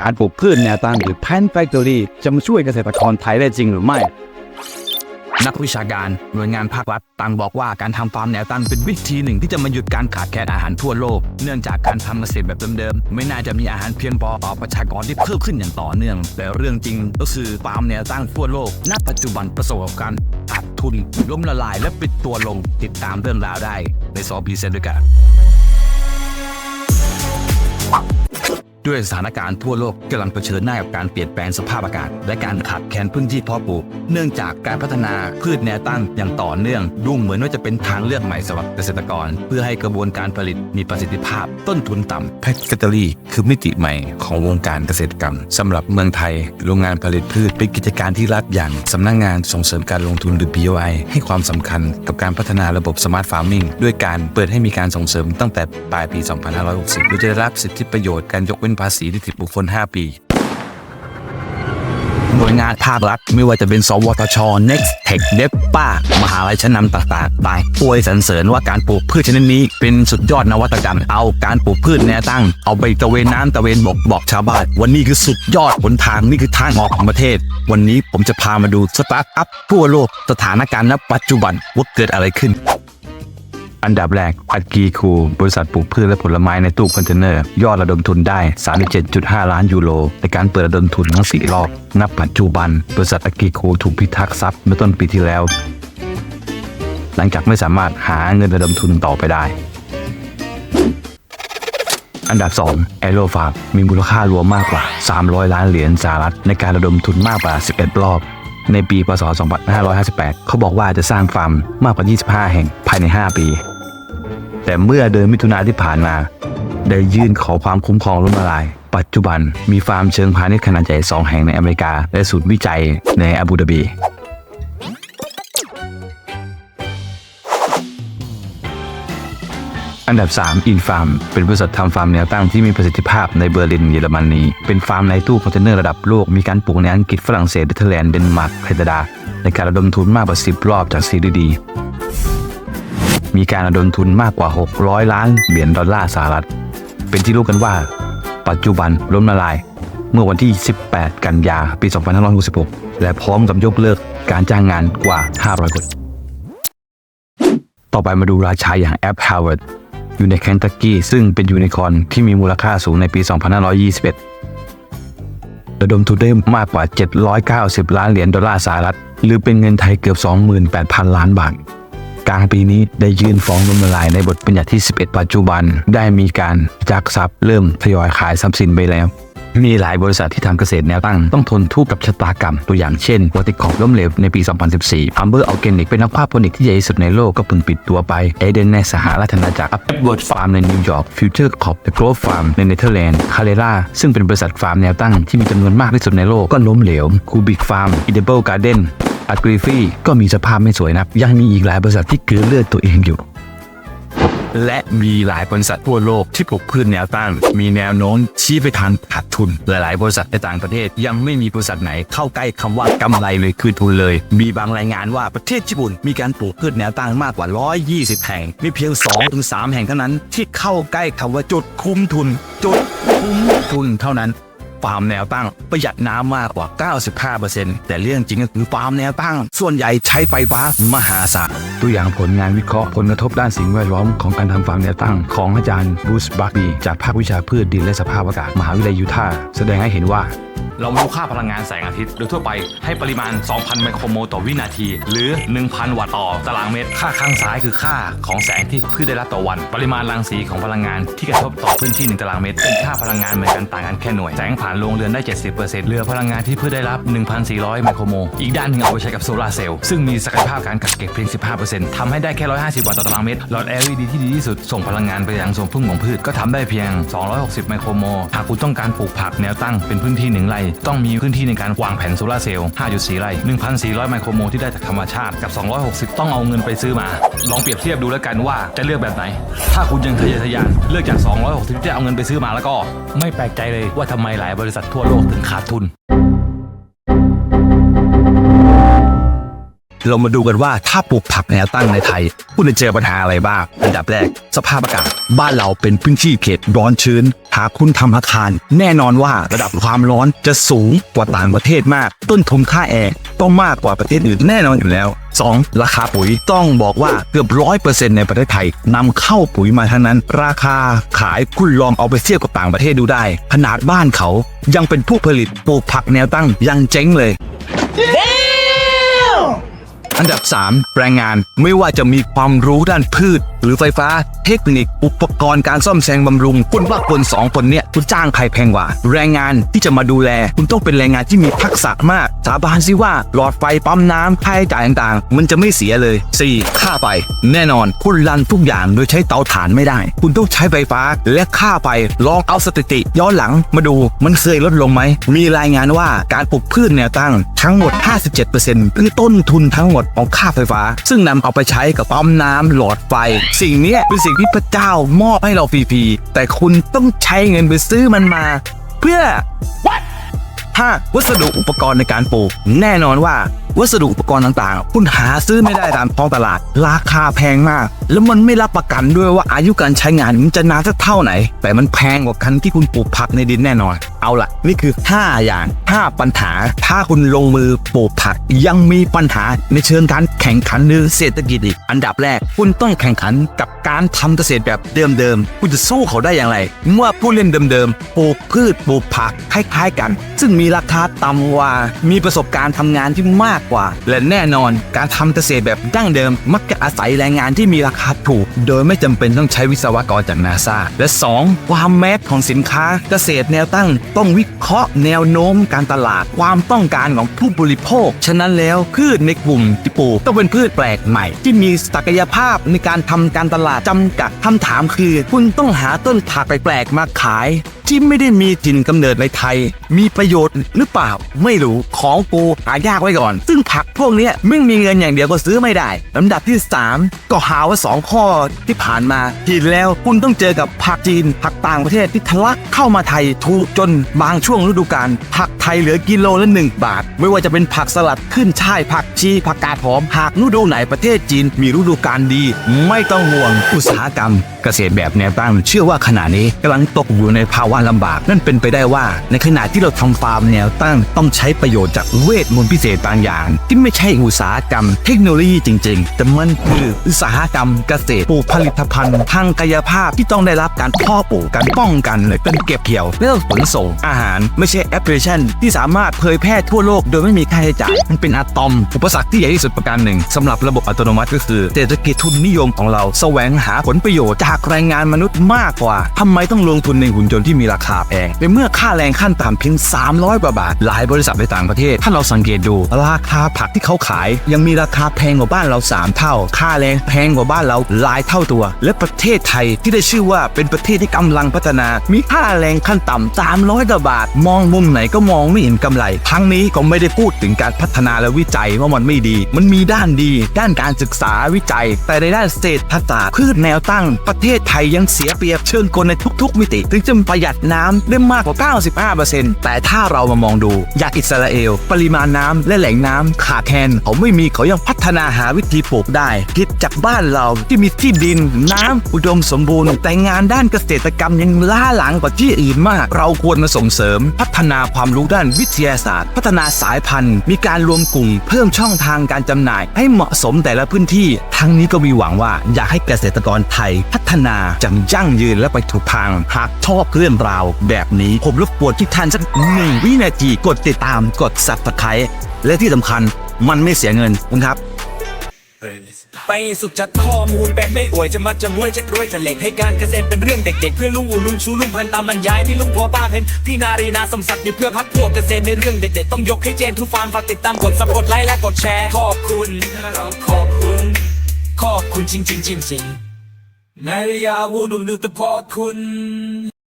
การปลูกพืชแนวตั้งหรือ Pan Factory จะมาช่วยเกษตรกรไทยได้จริงหรือไม่ นักวิชาการหน่วยงานภาครัฐต่างบอกว่าการทำฟาร์มแนวตั้งเป็นวิธีหนึ่งที่จะมาหยุดการขาดแคลนอาหารทั่วโลก เนื่องจากการทำเกษตรแบบเดิมๆ ไม่น่าจะมีอาหารเพียงพอต่อประชากรที่เพิ่มขึ้นอย่างต่อเนื่อง แต่เรื่องจริงก็คือฟาร์มแนวตั้งทั่วโลกณปัจจุบันประสบกับการขาดทุนล้มละลายและปิดตัวลงติดตามเรื่องราวได้ในซอพีเซนด้วยกัน ด้วยสถานการณ์ทั่วโลกกำลังเผชิญหน้ากับการเปลี่ยนแปลงสภาพอากาศ และการขาดแคลนพื้นที่เพาะปลูก เนื่องจากการพัฒนาพืชแนวตั้งอย่างต่อเนื่อง ดูเหมือนว่าจะเป็นทางเลือกใหม่สำหรับเกษตรกร เพื่อให้กระบวนการผลิตมีประสิทธิภาพ ต้นทุนต่ำแพคเกตอรี่คือมิติใหม่ของวงการเกษตรกรรมสำหรับเมืองไทย โรงงานผลิตพืชเป็นกิจการที่รัฐอย่างสำนักงานส่งเสริมการลงทุนหรือ BOI ให้ความสำคัญกับการพัฒนาระบบสมาร์ทฟาร์มิงด้วยการเปิดให้มีการส่งเสริมตั้งแต่ปลายปี 2560โดยจะได้รับสิทธิประโยชน์การยกเว้นภาษีนิติบุคคล 5 ปีหน่วยงานภาครัฐไม่ว่าจะเป็น สวทช Next Tech d e p ป้ามหาลัยชั้นนำต่างๆต่างอวยสรรเสริญว่าการปลูกพืชชนิดนี้เป็นสุดยอดนวัตกรรม เอาการปลูกพืชแนวตั้ง เอาไปตะเวนน้ำตะเวนบกบอกชาวบ้าน วันนี้คือสุดยอดหนทางนี่คือทางออกของประเทศ วันนี้ผมจะพามาดูสตาร์ทอัพทั่วโลกสถานการณ์ณปัจจุบันว่าเกิดอะไรขึ้น อันดับแรกอัดกีคู บริษัทปลูกพืชและผลไม้ในตู้คอนเทนเนอร์ ยอดระดมทุนได้ 37.5 ล้านยูโร ในการเปิดระดมทุนทั้ง 4 รอบ นับปัจจุบัน บริษัทอัดกีคูถูกพิทักษ์ทรัพย์เมื่อต้นปีที่แล้ว หลังจากไม่สามารถหาเงินระดมทุนต่อไปได้ อันดับ2 a e r o f a r m มีมูลค่ารวมมากกว่า 300 ล้านเหรียญสหรัฐในการระดมทุนมากกว่า 11 รอบ ในปีพศ 2558 เขาบอกว่าจะสร้างฟาร์มมากกว่า 25 แห่งภายใน 5 ปี แต่เมื่อเดือนมิถุนาที่ผ่านมา ได้ยื่นขอความคุ้มครองล้มละลาย ปัจจุบันมีฟาร์มเชิงพาณิชย์ขนาดใหญ่ 2 แห่งในอเมริกา และศูนย์วิจัยในอาบูดาบี อันดับ3อินฟาร์มเป็นบริษัททำฟาร์มแนวตั้งที่มีประสิทธิภาพในเบอร์ลินเยอรมนี เป็นฟาร์มในตู้คอนเทนเนอร์ระดับโลก มีการปลูกในอังกฤษฝรั่งเศสเนเธอร์แลนด์เดนมาร์กแคนาดา ในการระดมทุนมากกว่า 10 รอบจากซีดีดี มีการระดมทุนมากกว่า 600 ล้านเหรียญดอลลาร์สหรัฐ เป็นที่รู้กันว่า ปัจจุบันล้มละลาย เมื่อวันที่ 18 กันยาปี 2566 และพร้อมกับยกเลิกการจ้างงานกว่า 500 คน ต่อไปมาดูราชาอย่างแอป Harvard อยู่ในเคนตักกี้ซึ่งเป็นยูนิคอร์นที่มีมูลค่าสูงในปี 2521 ระดมทุนได้มากกว่า 790 ล้านเหรียญดอลลาร์สหรัฐ หรือเป็นเงินไทยเกือบ 28,000 ล้านบาท กลางปีนี้ได้ยื่นฟ้องล้มละลายในบทบัญญัติที่ 11 ปัจจุบัน ได้มีการจักทรัพย์เริ่มทยอยขายทรัพย์สินไปแล้ว มีหลายบริษัทที่ทำเกษตรแนวตั้งต้องทนทุกข์กับชะตากรรม ตัวอย่างเช่นวอติคอปล้มเหลวในปี 2014 Amber Organic เป็นนักภาพโพนิกที่ใหญ่ที่สุดในโลกก็เพิ่งปิดตัวไปเอเดนในสหรัฐอาณาจักร Upward Farm ในนิวยอร์ก Future Crop The Grove Farm ในเนเธอร์แลนด์ c a l e r a ซึ่งเป็นบริษัทฟาร์มแนวตั้งที่มีจำนวนมากที่สุดในโลกก็ล้มเหลว Cubic Farm Edible Garden อัดกรีฟี่ก็มีสภาพไม่สวยนักยังมีอีกหลายบริษัทที่เกลือเลือดตัวเองอยู่ และมีหลายบริษัททั่วโลกที่ปลูกพืชแนวตั้งมีแนวโน้มชี้ไปทางขาดทุน หลาย ๆ บริษัทในต่างประเทศ ยังไม่มีบริษัทไหนเข้าใกล้คำว่ากำไรเลยคืนทุนเลย มีบางรายงานว่าประเทศญี่ปุ่นมีการปลูกพืชแนวตั้งมากกว่า 120 แห่ง มีเพียง 2-3 แห่งเท่านั้นที่เข้าใกล้คำว่าจุดคุ้มทุน จุดคุ้มทุนเท่านั้น ฟาร์มแนวตั้ง ประหยัดน้ำมากกว่า 95%แต่เรื่องจริงก็คือฟาร์มแนวตั้ง ส่วนใหญ่ใช้ไฟฟ้ามหาศาลตัวอย่างผลงานวิเคราะห์ผลกระทบด้านสิ่งแวดล้อมของการทำฟาร์มแนวตั้ง ของอาจารย์บูสบักบีจากภาควิชาพืชดินและสภาพอากาศมหาวิทยาลัยยูทาห์แสดงให้เห็นว่า เรารู้ค่าพลังงานแสงอาทิตย์โดยทั่วไปให้ปริมาณ 2,000 ไมโครโมลต่อวินาที หรือ 1,000 วัตต์ต่อตารางเมตร ค่าข้างซ้ายคือค่าของแสงที่พืชได้รับต่อวัน ปริมาณรังสีของพลังงานที่กระทบต่อพื้นที่ 1 ตารางเมตร เป็นค่าพลังงานเหมือนกันต่างกันแค่หน่วย แสงผ่านโรงเรือนได้ 70%เหลือพลังงานที่พืชได้รับ 1,400 ไมโครโมล อีกด้านหนึ่งเอาไปใช้กับโซลาร์เซลล์ซึ่งมีศักยภาพการกักเก็บเพียง 15%ทำให้ได้แค่ 150 วัตต์ต่อตารางเมตร หลอด LED ที่ดีที่สุดส่งพลังงานไปยังทรงพุ่มของพืชก็ทำได้เพียง 260 ไมโครโมล หากคุณต้องการปลูกผักแนวตั้งเป็นพื้นที่หนึ่งไร่ต้องมีพื้นที่ในการวางแผงโซลาร์เซลล์ 5.4 ไร่ 1,400 ไมโครโมลที่ได้จากธรรมชาติกับ 260 ต้องเอาเงินไปซื้อมา ลองเปรียบเทียบดูแล้วกันว่าจะเลือกแบบไหน ถ้าคุณยังทะเยอทะยานเลือกจาก 260 ที่จะเอาเงินไปซื้อมาแล้วก็ ไม่แปลกใจเลยว่าทำไมหลายบริษัททั่วโลกถึงขาดทุน เรามาดูกันว่าถ้าปลูกผักแนวตั้งในไทย คุณจะเจอปัญหาอะไรบ้าง อันดับแรก สภาพอากาศ บ้านเราเป็นพื้นที่เขตร้อนชื้น หากคุณทำอาคาร แน่นอนว่าระดับความร้อนจะสูงกว่าต่างประเทศมาก ต้นทุนค่าแอร์ต้องมากกว่าประเทศอื่นแน่นอนอยู่แล้ว 2. ราคาปุ๋ยต้องบอกว่าเกือบร้อยเปอร์เซ็นต์ในประเทศไทยนำเข้าปุ๋ยมาทั้งนั้น ราคาขายคุณลองเอาไปเทียบกับต่างประเทศดูได้ ขนาดบ้านเขายังเป็นผู้ผลิตปลูกผักแนวตั้งยังเจ๊งเลย อันดับ 3 แรงงานไม่ว่าจะมีความรู้ด้านพืชหรือไฟฟ้า เทคนิค อุปกรณ์การซ่อมแซมบำรุง คุณว่าคนสองคนเนี่ยคุณจ้างใครแพงกว่า แรงงานที่จะมาดูแล คุณต้องเป็นแรงงานที่มีทักษะมาก สาบานสิว่าหลอดไฟปั๊มน้ำค่าใช้จ่ายต่างๆ มันจะไม่เสียเลย 4. ค่าไฟแน่นอน คุณรันทุกอย่างโดยใช้เตาถ่านไม่ได้ คุณต้องใช้ไฟฟ้าและค่าไฟลองเอาสถิติ ย้อนหลังมาดูมันเคยลดลงไหมมีรายงานว่าการปลูกพืชแนวตั้งทั้งหมด 57%คือต้นทุนทั้งหมดของค่าไฟฟ้า ซึ่งนำเอาไปใช้กับปั๊มน้ำหลอดไฟสิ่งนี้เป็นสิ่งที่พระเจ้ามอบให้เราฟรีๆแต่คุณต้องใช้เงินไปซื้อมันมา เพื่อ 5. วัสดุอุปกรณ์ในการปลูก แน่นอนว่า วัสดุอุปกรณ์ต่างๆ คุณหาซื้อไม่ได้ตามท้องตลาด ราคาแพงมาก แล้วมันไม่รับประกันด้วยว่าอายุการใช้งานมันจะนานสักเท่าไหน แต่มันแพงกว่าคันที่คุณปลูกผักในดินแน่นอน เอาล่ะ นี่คือ 5 อย่าง 5 ปัญหา ถ้าคุณลงมือปลูกผัก ยังมีปัญหาในเชิงการแข่งขันหรือเศรษฐกิจอีก อันดับแรก คุณต้องแข่งขันกับการทำเกษตรแบบเดิมๆ คุณจะสู้เขาได้อย่างไร เมื่อผู้เล่นเดิมๆ ปลูกพืชปลูกผักคล้ายๆกัน ซึ่งมีราคาต่ำกว่า มีประสบการณ์ทำงานที่มากกว่า และแน่นอนการทำเกษตรแบบดั้งเดิม มักจะอาศัยแรงงานที่มีราคาถูก โดยไม่จำเป็นต้องใช้วิศวกรจากนาซาและ 2. ความแมสของสินค้าเกษตรแนวตั้ง ต้องวิเคราะห์แนวโน้มการตลาดความต้องการของผู้บริโภค ฉะนั้นแล้วพืชในกลุ่มที่ปลูกต้องเป็นพืชแปลกใหม่ ที่มีศักยภาพในการทำการตลาดจำกัดคำถามคือ คุณต้องหาต้นผักแปลกๆมาขาย ที่ไม่ได้มีถิ่นกำเนิดในไทย มีประโยชน์หรือเปล่า ไม่รู้ของกูหายากไว้ก่อน ซึ่งผักพวกนี้ไม่มีเงินอย่างเดียวก็ซื้อไม่ได้ลำดับที่ 3 ก็หาว่า2ข้อที่ผ่านมาผิดแล้วคุณต้องเจอกับผักจีน ผักต่างประเทศที่ทะลักเข้ามาไทยถูกจนบางช่วงฤดูกาลผักไทยเหลือกิโลละ1บาท ไม่ว่าจะเป็นผักสลัดขึ้นช่ายผักชีผักกาดหอมหากฤดูไหนประเทศจีนมีฤดูกาลดี ไม่ต้องห่วงอุตสาหกรรม เกษตรแบบแนวตั้งเชื่อว่าขณะนี้กำลังตกอยู่ในภาวะลำบาก นั่นเป็นไปได้ว่า ในขณะที่เราทำฟาร์มแนวตั้งต้องใช้ประโยชน์จากเวทมนต์พิเศษบางอย่าง ที่ไม่ใช่อุตสาหกรรม เทคโนโลยีจริง ๆ แต่มันคืออุตสาหกรรมเกษตรปลูกผลิตภัณฑ์ ทางกายภาพที่ต้องได้รับการพาะปลูกการป้องกันและการเก็บเกี่ยวและขนส่งอาหาร ไม่ใช่แอปพลิเคชัน ที่สามารถเผยแพร่ทั่วโลกโดยไม่มีค่าใช้จ่ายมันเป็นอะตอม อุปสรรคที่ใหญ่ที่สุดประการหนึ่งสำหรับระบบอัตโนมัติก็คือเศรษฐกิจทุนนิยมของเราแสวงหาผลประโยชน์จากแรงงานมนุษย์มากกว่าทำไมต้องลงทุนในหุ่นยนต์ที่มีราคาแพงในเมื่อค่าแรงขั้นต่ำเพียง 300กว่าบาท หลายบริษัทในต่างประเทศ ถ้าเราสังเกตดู ราคาผักที่เขาขาย ยังมีราคาแพงกว่าบ้านเรา 3 เท่า ค่าแรงแพงกว่าบ้านเราหลายเท่าตัว และประเทศไทยที่ได้ชื่อว่าเป็นประเทศที่กำลังพัฒนา มีค่าแรงขั้นต่ำ300กว่าบาท มองมุมไหนก็มองไม่เห็นกำไร ทั้งนี้ก็ไม่ได้พูดถึงการพัฒนาและวิจัยว่ามันไม่ดี มันมีด้านดี ด้านการศึกษาวิจัย แต่ในด้านเศรษฐศาสตร์พืชแนวตั้ง ประเทศไทยยังเสียเปรียบเชิงกลในทุก ๆ มิติ ถึงจะประหยัดน้ำได้มากกว่า 95%แต่ถ้าเรามามองดูอย่างอิสราเอล ปริมาณน้ำและแหล่งน้ำขาดแคลนเขาไม่มีเขายังพัฒนาหาวิธีปลูกได้ผิดจากบ้านเราที่มีที่ดินน้ำอุดมสมบูรณ์ แต่งานด้านเกษตรกรรมยังล้าหลังกว่าที่อื่นมาก เราควรมาส่งเสริม พัฒนาความรู้ด้านวิทยาศาสตร์ พัฒนาสายพันธุ์ มีการรวมกลุ่ม เพิ่มช่องทางการจำหน่าย ให้เหมาะสมแต่ละพื้นที่ ทั้งนี้ก็มีหวังว่าอยากให้เกษตรกรไทย พัฒนาจังยั่งยืนและไปถูกทางหากชอบเรื่องราวแบบนี้ ผมรบกวนที่ท่านสักหนึ่งวินาทีกดติดตามกด subscribe และที่สำคัญมันไม่เสียเงินนะครับไปสุดจัดข้อมูลแบบไม่อวยจะมัดจะมวยจะรวยจะเหล็กให้การเกษตรเป็นเรื่องเด็กๆเพื่อลุงอูลุงชูลุงพันตามบรรยายที่ลุงพ่อป้าเพนพี่นารีนาสมศักดิ์อยู่เพื่อพักพวกเกษตรในเรื่องเด็ดๆต้องยกให้เจนทุกฟาร์มฝากติดตามกดซับกดไลค์และกดแชร์ขอบคุณขอบคุณขอบคุณจริงๆจริงๆนาริยาวูลุงนึกแต่พอคุณ